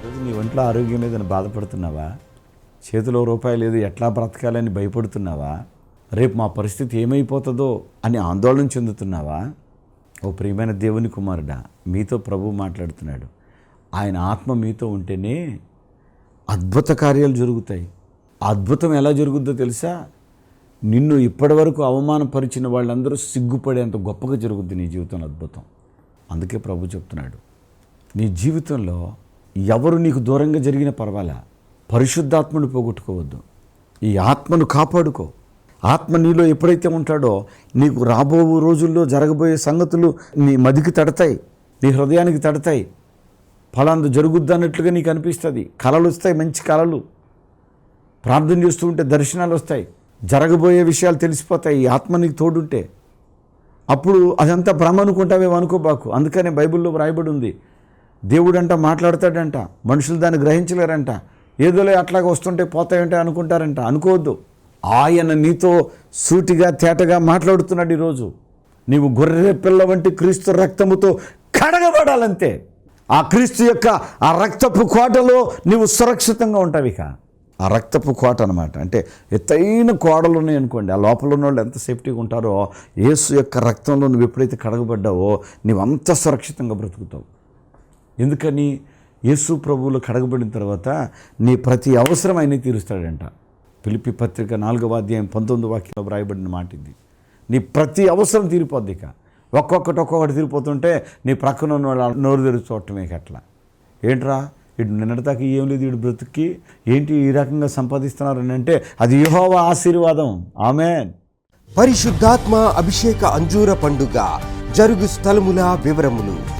ఈరోజు నీ ఒంట్లో ఆరోగ్యం లేదని బాధపడుతున్నావా? చేతిలో రూపాయి లేదు ఎట్లా బ్రతకాలని భయపడుతున్నావా? రేపు మా పరిస్థితి ఏమైపోతుందో అని ఆందోళన చెందుతున్నావా? ఓ ప్రియమైన దేవుని కుమారుడా మీతో ప్రభు మాట్లాడుతున్నాడు. ఆయన ఆత్మ మీతో ఉంటేనే అద్భుత కార్యాలు జరుగుతాయి. అద్భుతం ఎలా జరుగుద్దో తెలుసా? నిన్ను ఇప్పటివరకు అవమానపరిచిన వాళ్ళందరూ సిగ్గుపడేంత గొప్పగా జరుగుద్ది నీ జీవితంలో అద్భుతం. అందుకే ప్రభు చెప్తున్నాడు నీ జీవితంలో ఎవరు నీకు దూరంగా జరిగినా పర్వాలా? పరిశుద్ధాత్మను పోగొట్టుకోవద్దు. ఈ ఆత్మను కాపాడుకో. ఆత్మ నీలో ఎప్పుడైతే ఉంటాడో నీకు రాబో రోజుల్లో జరగబోయే సంగతులు నీ మదికి తడతాయి నీ హృదయానికి తడతాయి. ఫలాందు జరుగుద్ది అన్నట్లుగా నీకు అనిపిస్తుంది. కళలు వస్తాయి మంచి కళలు ప్రార్థన చేస్తూ ఉంటే దర్శనాలు వస్తాయి. జరగబోయే విషయాలు తెలిసిపోతాయి ఈ ఆత్మ నీకు తోడుంటే. అప్పుడు అదంతా భ్రమ అనుకుంటావేమో అనుకోబాకు. అందుకనే బైబిల్లో రాయబడి ఉంది దేవుడంట మాట్లాడతాడంట. మనుషులు దాన్ని గ్రహించలేరంట. ఏదోలే అట్లాగా వస్తుంటే పోతాయంటే అనుకుంటారంట. అనుకోవద్దు. ఆయన నీతో సూటిగా తేటగా మాట్లాడుతున్నాడు ఈరోజు. నీవు గొర్రె పిల్ల వంటి క్రీస్తు రక్తముతో కడగబడాలంతే. ఆ క్రీస్తు యొక్క ఆ రక్తపు కోటలో నీవు సురక్షితంగా ఉంటావు ఇక. ఆ రక్తపు కోట అనమాట అంటే ఎత్తైన కోడలు ఉన్నాయి అనుకోండి. ఆ లోపల ఉన్న వాళ్ళు ఎంత సేఫ్టీగా ఉంటారో యేసు యొక్క రక్తంలో నువ్వు ఎప్పుడైతే కడగబడ్డావో నీవు అంత సురక్షితంగా బ్రతుకుతావు. ఎందుకని యేసు ప్రభువులు కడగబడిన తర్వాత నీ ప్రతి అవసరం ఆయన తీరుస్తాడంట. పిలిపి పత్రిక నాలుగవ అధ్యాయం పంతొమ్మిది వాక్యంలో వ్రాయబడిన మాట ఇది. నీ ప్రతి అవసరం తీరిపోద్ది ఇక. ఒక్కొక్కటి ఒక్కొక్కటి తీరిపోతుంటే నీ ప్రక్కన ఉన్న వాళ్ళ నోరు తెరిచి చూడటమే అట్లా. ఏంట్రా? ఇటు నిన్నటిదాకా ఏం లేదు ఇటు బ్రతుక్కి? ఏంటి ఈ రకంగా సంపాదిస్తున్నారని అంటే అది యెహోవా ఆశీర్వాదం. ఆమె పరిశుద్ధాత్మ అభిషేక అంజూర పండుగ జరుగు స్థలముల వివరములు.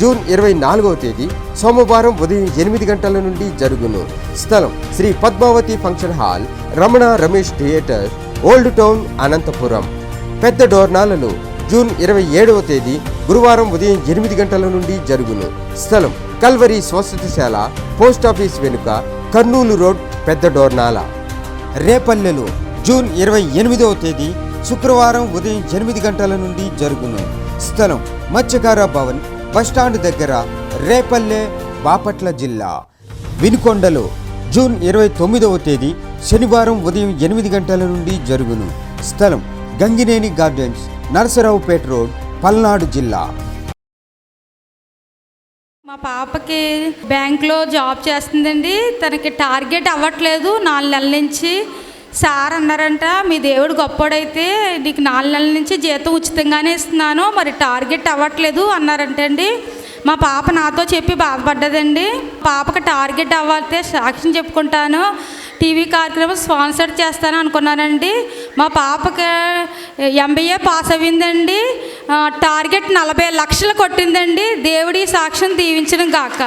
జూన్ ఇరవై నాలుగవ తేదీ సోమవారం ఉదయం ఎనిమిది గంటల నుండి జరుగును. స్థలం Sri Padmavathi function hall Ramana Ramesh theatre old town Anantapur. పెద్ద డోర్నాలలో జూన్ ఇరవై ఏడవ తేదీ గురువారం ఉదయం ఎనిమిది గంటల నుండి జరుగును. స్థలం కల్వరి స్వస్థతిశాల పోస్ట్ ఆఫీస్ వెనుక కర్నూలు రోడ్ పెద్ద డోర్నాల. రేపల్లెలో జూన్ ఇరవై ఎనిమిదవ తేదీ శుక్రవారం ఉదయం ఎనిమిది గంటల నుండి జరుగును. స్థలం మత్స్యకార భవన్ బస్టాండ్ దగ్గర రేపల్లె బాపట్ల జిల్లా. వినుకొండలో జూన్ ఇరవై తొమ్మిదవ తేదీ శనివారం ఉదయం ఎనిమిది గంటల నుండి జరుగును. స్థలం గంగినేని గార్డెన్స్ నరసరావుపేట రోడ్ పల్నాడు జిల్లా. మా పాపకి బ్యాంక్లో జాబ్ చేస్తుందండి. తనకి టార్గెట్ అవ్వట్లేదు నాలుగు నెలల నుంచి. సార్ అన్నారంట మీ దేవుడు గొప్పోడైతే నీకు నాలుగు నెలల నుంచి జీతం ఉచితంగానే ఇస్తున్నాను మరి టార్గెట్ అవ్వట్లేదు అన్నారంటండి. మా పాప నాతో చెప్పి బాధపడ్డదండి. పాపకి టార్గెట్ అవ్వాలితే సాక్ష్యం చెప్పుకుంటాను. టీవీ కార్యక్రమం స్పాన్సర్ చేస్తాను అనుకున్నానండి మా పాపకి ఎంబీఏ పాస్ అయిందండి టార్గెట్ నలభై లక్షలు కొట్టిందండి. దేవుడి సాక్ష్యం దీవించడం కాక